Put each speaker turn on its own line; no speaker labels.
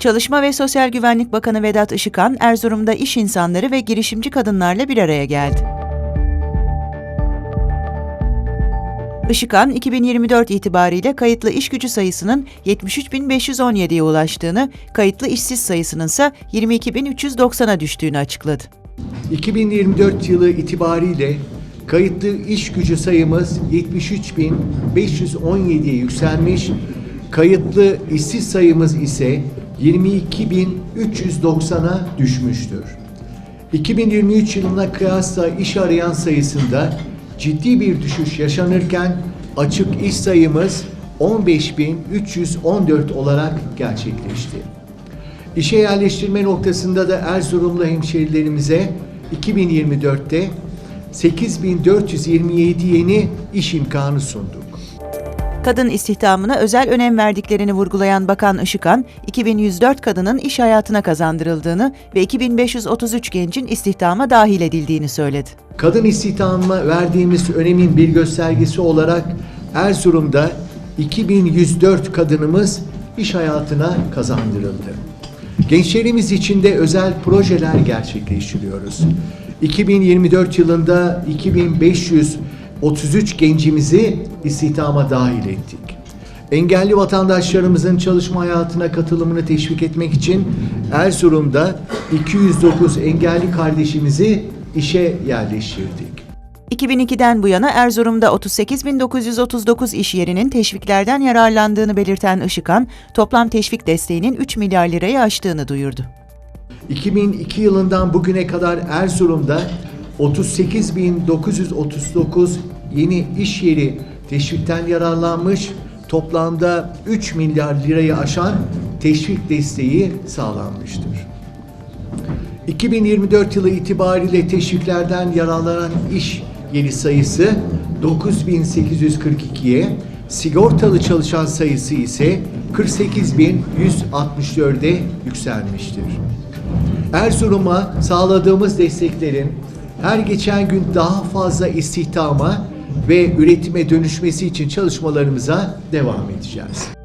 Çalışma ve Sosyal Güvenlik Bakanı Vedat Işıkhan, Erzurum'da iş insanları ve girişimci kadınlarla bir araya geldi. Işıkhan, 2024 itibariyle kayıtlı iş gücü sayısının 73.517'ye ulaştığını, kayıtlı işsiz sayısının ise 22.390'a düştüğünü açıkladı.
2024 yılı itibariyle kayıtlı iş gücü sayımız 73.517'ye yükselmiş, kayıtlı işsiz sayımız ise 22.390'a düşmüştür. 2023 yılına kıyasla iş arayan sayısında ciddi bir düşüş yaşanırken açık iş sayımız 15.314 olarak gerçekleşti. İşe yerleştirme noktasında da Erzurumlu hemşerilerimize 2024'te 8427 yeni iş imkanı sunduk.
Kadın istihdamına özel önem verdiklerini vurgulayan Bakan Işıkhan, 2104 kadının iş hayatına kazandırıldığını ve 2533 gencin istihdama dahil edildiğini söyledi.
Kadın istihdamına verdiğimiz önemin bir göstergesi olarak Erzurum'da 2104 kadınımız iş hayatına kazandırıldı. Gençlerimiz için de özel projeler gerçekleştiriyoruz. 2024 yılında 2533 gencimizi istihdama dahil ettik. Engelli vatandaşlarımızın çalışma hayatına katılımını teşvik etmek için Erzurum'da 209 engelli kardeşimizi işe yerleştirdik.
2002'den bu yana Erzurum'da 38.939 iş yerinin teşviklerden yararlandığını belirten Işıkhan, toplam teşvik desteğinin 3 milyar lirayı aştığını duyurdu.
2002 yılından bugüne kadar Erzurum'da 38.939 yeni iş yeri teşvikten yararlanmış, toplamda 3 milyar lirayı aşan teşvik desteği sağlanmıştır. 2024 yılı itibariyle teşviklerden yararlanan iş yeri sayısı 9842'ye, sigortalı çalışan sayısı ise 48164'e yükselmiştir. Erzurum'a sağladığımız desteklerin her geçen gün daha fazla istihdama ve üretime dönüşmesi için çalışmalarımıza devam edeceğiz.